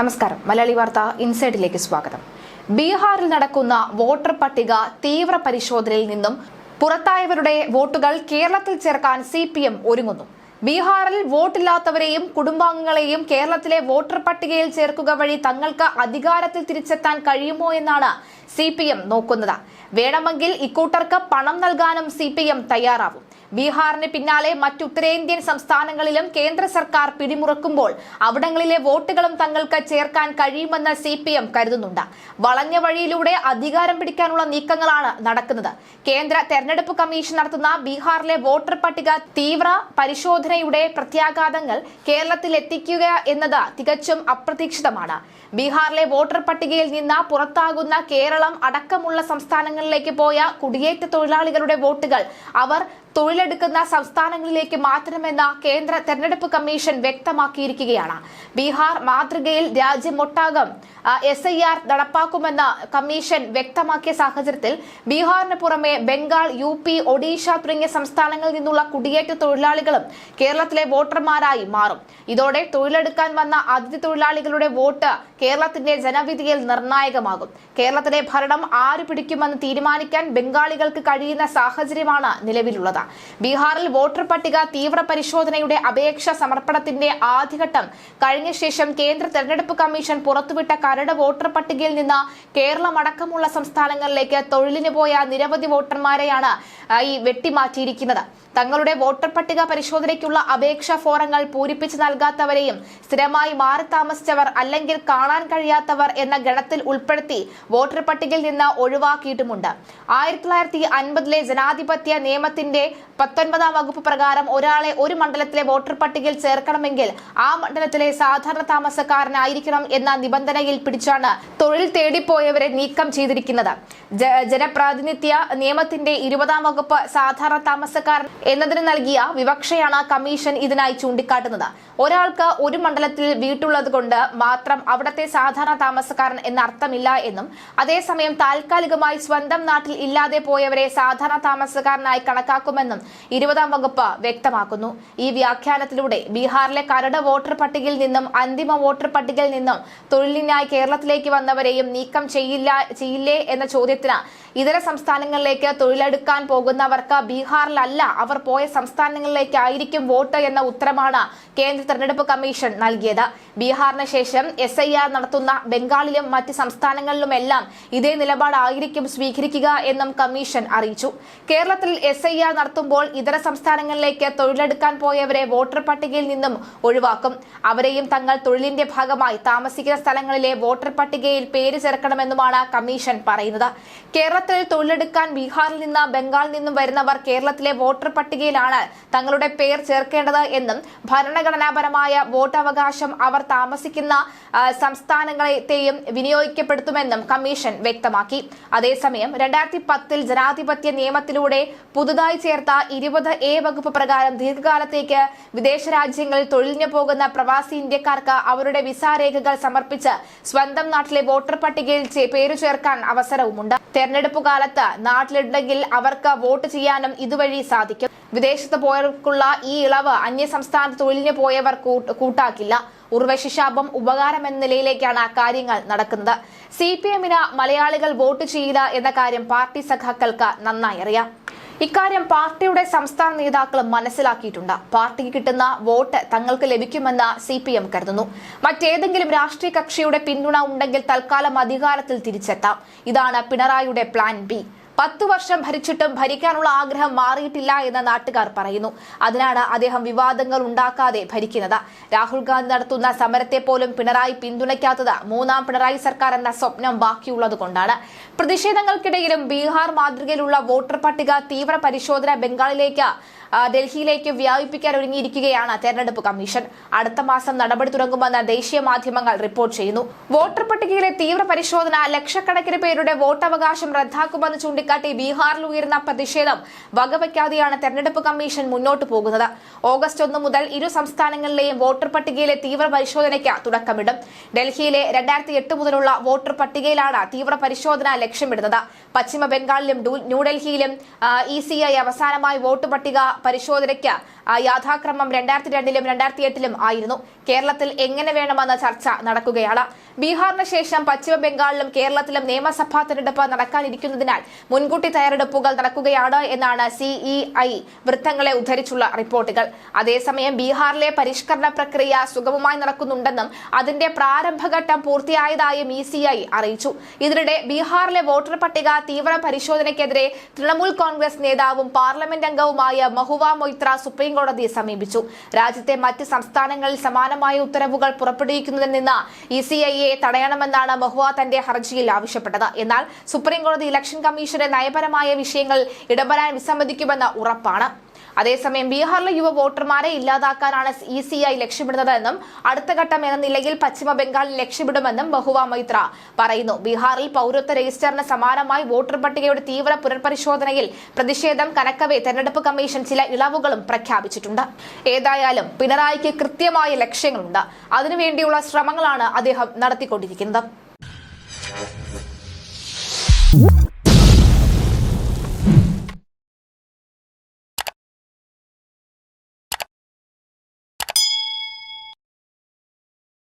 നമസ്കാരം. മലയാളി വാർത്ത ഇൻസൈഡിലേക്ക് സ്വാഗതം. ബീഹാറിൽ നടക്കുന്ന വോട്ടർ പട്ടിക തീവ്ര പരിശോധനയിൽ നിന്നും പുറത്തായവരുടെ വോട്ടുകൾ കേരളത്തിൽ ചേർക്കാൻ സി പി എം ഒരുങ്ങുന്നു. ബീഹാറിൽ വോട്ടില്ലാത്തവരെയും കുടുംബാംഗങ്ങളെയും കേരളത്തിലെ വോട്ടർ പട്ടികയിൽ ചേർക്കുക വഴി തങ്ങൾക്ക് അധികാരത്തിൽ തിരിച്ചെത്താൻ കഴിയുമോ എന്നാണ് സി പി എം നോക്കുന്നത്. വേണമെങ്കിൽ ഇക്കൂട്ടർക്ക് പണം നൽകാനും സി പി എം തയ്യാറാവും. ബീഹാറിന് പിന്നാലെ മറ്റു ഉത്തരേന്ത്യൻ സംസ്ഥാനങ്ങളിലും കേന്ദ്ര സർക്കാർ പിടിമുറക്കുമ്പോൾ അവിടങ്ങളിലെ വോട്ടുകളും തങ്ങൾക്ക് ചേർക്കാൻ കഴിയുമെന്ന് സി പി എം കരുതുന്നുണ്ട്. വളഞ്ഞ വഴിയിലൂടെ അധികാരം പിടിക്കാനുള്ള നീക്കങ്ങളാണ് നടക്കുന്നത്. കേന്ദ്ര തെരഞ്ഞെടുപ്പ് കമ്മീഷൻ നടത്തുന്ന ബീഹാറിലെ വോട്ടർ പട്ടിക തീവ്ര പരിശോധനയുടെ പ്രത്യാഘാതങ്ങൾ കേരളത്തിൽ എത്തിക്കുക എന്നത് തികച്ചും അപ്രതീക്ഷിതമാണ്. ബീഹാറിലെ വോട്ടർ പട്ടികയിൽ നിന്ന് പുറത്താകുന്ന കേരളം അടക്കമുള്ള സംസ്ഥാനങ്ങളിലേക്ക് പോയ കുടിയേറ്റ തൊഴിലാളികളുടെ വോട്ടുകൾ അവർ തൊഴിലെടുക്കുന്ന സംസ്ഥാനങ്ങളിലേക്ക് മാറ്റണമെന്ന കേന്ദ്ര തെരഞ്ഞെടുപ്പ് കമ്മീഷൻ വ്യക്തമാക്കിയിരിക്കുകയാണ്. ബീഹാർ മാതൃകയിൽ രാജ്യമൊട്ടാകം എസ് ഐ ആർ നടപ്പാക്കുമെന്ന് കമ്മീഷൻ വ്യക്തമാക്കിയ സാഹചര്യത്തിൽ ബീഹാറിന് പുറമെ ബംഗാൾ യു പി ഒഡീഷ തുടങ്ങിയ സംസ്ഥാനങ്ങളിൽ നിന്നുള്ള കുടിയേറ്റ തൊഴിലാളികളും കേരളത്തിലെ വോട്ടർമാരായി മാറും. ഇതോടെ തൊഴിലെടുക്കാൻ വന്ന അതിഥി തൊഴിലാളികളുടെ വോട്ട് കേരളത്തിന്റെ ജനവിധിയിൽ നിർണായകമാകും. കേരളത്തിലെ ഭരണം ആര് പിടിക്കുമെന്ന് തീരുമാനിക്കാൻ ബംഗാളികൾക്ക് കഴിയുന്ന സാഹചര്യമാണ് നിലവിലുള്ളത്. ബീഹാറിൽ വോട്ടർ പട്ടിക തീവ്ര പരിശോധനയുടെ അപേക്ഷ സമർപ്പണത്തിന്റെ ആദ്യഘട്ടം കഴിഞ്ഞ ശേഷം കേന്ദ്ര തെരഞ്ഞെടുപ്പ് കമ്മീഷൻ പുറത്തുവിട്ട കരട് വോട്ടർ പട്ടികയിൽ നിന്ന് കേരളം അടക്കമുള്ള സംസ്ഥാനങ്ങളിലേക്ക് തൊഴിലിന് പോയ നിരവധി വോട്ടർമാരെയാണ് ഈ വെട്ടിമാറ്റിയിരിക്കുന്നത്. തങ്ങളുടെ വോട്ടർ പട്ടിക പരിശോധനയ്ക്കുള്ള അപേക്ഷാ ഫോറങ്ങൾ പൂരിപ്പിച്ച് നൽകാത്തവരെയും സ്ഥിരമായി മാറി താമസിച്ചവർ അല്ലെങ്കിൽ കാണാൻ കഴിയാത്തവർ എന്ന ഗണത്തിൽ ഉൾപ്പെടുത്തി വോട്ടർ പട്ടികയിൽ നിന്ന് ഒഴിവാക്കിയിട്ടുമുണ്ട്. ആയിരത്തി തൊള്ളായിരത്തി അൻപതിലെ ജനാധിപത്യ നിയമത്തിന്റെ പത്തൊൻപതാം വകുപ്പ് പ്രകാരം ഒരാളെ ഒരു മണ്ഡലത്തിലെ വോട്ടർ പട്ടികയിൽ ചേർക്കണമെങ്കിൽ ആ മണ്ഡലത്തിലെ സാധാരണ താമസക്കാരനായിരിക്കണം എന്ന നിബന്ധനയിൽ പിടിച്ചാണ് തൊഴിൽ തേടിപ്പോയവരെ നീക്കം ചെയ്തിരിക്കുന്നത്. ജനപ്രാതിനിധ്യ നിയമത്തിന്റെ ഇരുപതാം വകുപ്പ് സാധാരണ താമസക്കാരൻ എന്നതിന് നൽകിയ വിവക്ഷയാണ് കമ്മീഷൻ ഇതിനായി ചൂണ്ടിക്കാട്ടുന്നത്. ഒരാൾക്ക് ഒരു മണ്ഡലത്തിൽ വീട്ടുള്ളത് മാത്രം അവിടത്തെ സാധാരണ താമസക്കാരൻ എന്ന അർത്ഥമില്ല എന്നും അതേസമയം താൽക്കാലികമായി സ്വന്തം നാട്ടിൽ ഇല്ലാതെ പോയവരെ സാധാരണ താമസക്കാരനായി കണക്കാക്കുമെന്നും ഇരുപതാം വകുപ്പ് വ്യക്തമാക്കുന്നു. ഈ വ്യാഖ്യാനത്തിലൂടെ ബീഹാറിലെ കരട് വോട്ടർ പട്ടികയിൽ നിന്നും അന്തിമ വോട്ടർ പട്ടികയിൽ നിന്നും തൊഴിലിനായി കേരളത്തിലേക്ക് വന്നവരെയും നീക്കം ചെയ്യില്ല ചെയ്യില്ലേ എന്ന ചോദ്യത്തിന് ഇതര സംസ്ഥാനങ്ങളിലേക്ക് തൊഴിലെടുക്കാൻ പോകുന്നവർക്ക് ബീഹാറിലല്ല അവർ പോയ സംസ്ഥാനങ്ങളിലേക്കായിരിക്കും വോട്ട് എന്ന ഉത്തരമാണ് കേന്ദ്ര തെരഞ്ഞെടുപ്പ് കമ്മീഷൻ നൽകിയത്. ബീഹാറിന് ശേഷം എസ് നടത്തുന്ന ബംഗാളിലും മറ്റ് സംസ്ഥാനങ്ങളിലുമെല്ലാം ഇതേ നിലപാടായിരിക്കും സ്വീകരിക്കുക എന്നും കമ്മീഷൻ അറിയിച്ചു. കേരളത്തിൽ എസ് നടത്തുമ്പോൾ ഇതര സംസ്ഥാനങ്ങളിലേക്ക് തൊഴിലെടുക്കാൻ പോയവരെ വോട്ടർ പട്ടികയിൽ നിന്നും ഒഴിവാക്കും. അവരെയും തങ്ങൾ തൊഴിലിന്റെ ഭാഗമായി താമസിക്കുന്ന സ്ഥലങ്ങളിലെ വോട്ടർ പട്ടികയിൽ പേര് ചേർക്കണമെന്നുമാണ് കമ്മീഷൻ പറയുന്നത്. കേരളത്തിൽ തൊഴിലെടുക്കാൻ ബീഹാറിൽ നിന്ന് ബംഗാളിൽ നിന്നും വരുന്നവർ കേരളത്തിലെ വോട്ടർ പട്ടികയിലാണ് തങ്ങളുടെ പേർ ചേർക്കേണ്ടത് എന്നും ഭരണഘടനാപരമായ വോട്ടവകാശം അവർ താമസിക്കുന്ന സംസ്ഥാനങ്ങളെയും വിനിയോഗിക്കപ്പെടുത്തുമെന്നും കമ്മീഷൻ വ്യക്തമാക്കി. അതേസമയം രണ്ടായിരത്തി പത്തിൽ ജനാധിപത്യ നിയമത്തിലൂടെ പുതുതായി ചേർത്ത ഇരുപത് എ വകുപ്പ് പ്രകാരം ദീർഘകാലത്തേക്ക് വിദേശ രാജ്യങ്ങളിൽ തൊഴിലിന് പോകുന്ന പ്രവാസി ഇന്ത്യക്കാർക്ക് അവരുടെ വിസ രേഖകൾ സമർപ്പിച്ച് സ്വന്തം നാട്ടിലെ വോട്ടർ പട്ടികയിൽ പേരു ചേർക്കാൻ അവസരവുമുണ്ട്. തെരഞ്ഞെടുപ്പ് കാലത്ത് നാട്ടിലുണ്ടെങ്കിൽ അവർക്ക് വോട്ട് ചെയ്യാനും ഇതുവഴി സാധിക്കും. വിദേശത്ത് പോയവർക്കുള്ള ഈ ഇളവ് അന്യ സംസ്ഥാന തൊഴിലിന് പോയവർ കൂട്ടാക്കില്ല. ഉർവശിശാപം ഉപകാരമെന്ന നിലയിലേക്കാണ് കാര്യങ്ങൾ നടക്കുന്നത്. സി പി എമ്മിന് മലയാളികൾ വോട്ട് ചെയ്യില്ല എന്ന കാര്യം പാർട്ടി സഖാക്കൾക്ക് നന്നായി അറിയാം. ഇക്കാര്യം പാർട്ടിയുടെ സംസ്ഥാന നേതാക്കളും മനസ്സിലാക്കിയിട്ടുണ്ട്. പാർട്ടിക്ക് കിട്ടുന്ന വോട്ട് തങ്ങൾക്ക് ലഭിക്കുമെന്ന് സി പി എം കരുതുന്നു. മറ്റേതെങ്കിലും രാഷ്ട്രീയ കക്ഷിയുടെ പിന്തുണ ഉണ്ടെങ്കിൽ തൽക്കാലം അധികാരത്തിൽ തിരിച്ചെത്താം. ഇതാണ് പിണറായിയുടെ പ്ലാൻ ബി. പത്തു വർഷം ഭരിച്ചിട്ടും ഭരിക്കാനുള്ള ആഗ്രഹം മാറിയിട്ടില്ല എന്ന് നാട്ടുകാർ പറയുന്നു. അതിനാണ് അദ്ദേഹം വിവാദങ്ങൾ ഉണ്ടാക്കാതെ ഭരിക്കുന്നത്. രാഹുൽ ഗാന്ധി നടത്തുന്ന സമരത്തെ പോലും പിണറായി പിന്തുണയ്ക്കാത്തത് മൂന്നാം പിണറായി സർക്കാർ എന്ന സ്വപ്നം ബാക്കിയുള്ളത് കൊണ്ടാണ്. പ്രതിഷേധങ്ങൾക്കിടയിലും ബീഹാർ മാതൃകയിലുള്ള വോട്ടർ പട്ടിക തീവ്ര പരിശോധന ബംഗാളിലേക്ക് ഡൽഹിയിലേക്ക് വ്യാപിപ്പിക്കാൻ ഒരുങ്ങിയിരിക്കുകയാണ് തെരഞ്ഞെടുപ്പ് കമ്മീഷൻ. അടുത്ത മാസം നടപടി തുടങ്ങുമെന്ന് ദേശീയ മാധ്യമങ്ങൾ റിപ്പോർട്ട് ചെയ്യുന്നു. വോട്ടർ പട്ടികയിലെ തീവ്ര പരിശോധന ലക്ഷക്കണക്കിന് പേരുടെ വോട്ടവകാശം റദ്ദാക്കുമെന്ന് ചൂണ്ടിക്കാട്ടി ബീഹാറിൽ ഉയർന്ന പ്രതിഷേധം വകവയ്ക്കാതെയാണ് തെരഞ്ഞെടുപ്പ് കമ്മീഷൻ മുന്നോട്ട് പോകുന്നത്. ഓഗസ്റ്റ് ഒന്ന് മുതൽ ഇരു സംസ്ഥാനങ്ങളിലെയും വോട്ടർ പട്ടികയിലെ തീവ്ര പരിശോധനയ്ക്ക് തുടക്കമിടും. ഡൽഹിയിലെ രണ്ടായിരത്തി എട്ട് മുതലുള്ള വോട്ടർ പട്ടികയിലാണ് തീവ്ര പരിശോധന ലക്ഷ്യമിടുന്നത്. പശ്ചിമ ബംഗാളിലും ന്യൂഡൽഹിയിലും ഇ സി ഐ അവസാനമായി വോട്ട് പട്ടിക പരിശോധനയ്ക്ക് യാഥാക്രമം രണ്ടായിരത്തി രണ്ടിലും രണ്ടായിരത്തി എട്ടിലും ആയിരുന്നു. കേരളത്തിൽ എങ്ങനെ വേണമെന്ന ചർച്ച നടക്കുകയാണ്. ബീഹാറിന് ശേഷം പശ്ചിമ ബംഗാളിലും കേരളത്തിലും നിയമസഭാ തെരഞ്ഞെടുപ്പ് നടക്കാനിരിക്കുന്നതിനാൽ മുൻകൂട്ടി തയ്യാറെടുപ്പുകൾ നടക്കുകയാണ് എന്നാണ് സിഇഐ വൃത്തങ്ങളെ ഉദ്ധരിച്ചുള്ള റിപ്പോർട്ടുകൾ. അതേസമയം ബീഹാറിലെ പരിഷ്കരണ പ്രക്രിയ സുഗമമായി നടക്കുന്നുണ്ടെന്നും അതിന്റെ പ്രാരംഭഘട്ടം പൂർത്തിയായതായും ഇ സി ഐ അറിയിച്ചു. ഇതിനിടെ ബീഹാറിലെ വോട്ടർ പട്ടിക തീവ്ര പരിശോധനയ്ക്കെതിരെ തൃണമൂൽ കോൺഗ്രസ് നേതാവും പാർലമെന്റ് അംഗവുമായ മഹുവ മൊയ്ത്ര സുപ്രീം കോടതിയെ സമീപിച്ചു. രാജ്യത്തെ മറ്റ് സംസ്ഥാനങ്ങളിൽ സമാനമായ ഉത്തരവുകൾ പുറപ്പെടുവിക്കുന്നതിൽ നിന്ന് ഇ സി ഐയെ തടയണമെന്നാണ് മഹുവ തന്റെ ഹർജിയിൽ ആവശ്യപ്പെട്ടത്. എന്നാൽ സുപ്രീം കോടതി ഇലക്ഷൻ കമ്മീഷന്റെ നയപരമായ വിഷയങ്ങളിൽ ഇടപെടാൻ വിസമ്മതിക്കുമെന്ന് ഉറപ്പാണ്. അതേസമയം ബീഹാറിലെ യുവ വോട്ടർമാരെ ഇല്ലാതാക്കാനാണ് ഇ സി ഐ ലക്ഷ്യമിടുന്നതെന്നും അടുത്ത ഘട്ടം എന്ന നിലയിൽ പശ്ചിമ ലക്ഷ്യമിടുമെന്നും ബഹുവ മൈത്ര പറയുന്നു. ബീഹാറിൽ പൗരത്വ രജിസ്റ്ററിന് സമാനമായി വോട്ടർ പട്ടികയുടെ തീവ്ര പുനർപരിശോധനയിൽ പ്രതിഷേധം കനക്കവെ തെരഞ്ഞെടുപ്പ് കമ്മീഷൻ ചില ഇളവുകളും പ്രഖ്യാപിച്ചിട്ടുണ്ട്. ഏതായാലും പിണറായിക്ക് കൃത്യമായ ലക്ഷ്യങ്ങളുണ്ട്. അതിനുവേണ്ടിയുള്ള ശ്രമങ്ങളാണ് അദ്ദേഹം നടത്തിക്കൊണ്ടിരിക്കുന്നത്.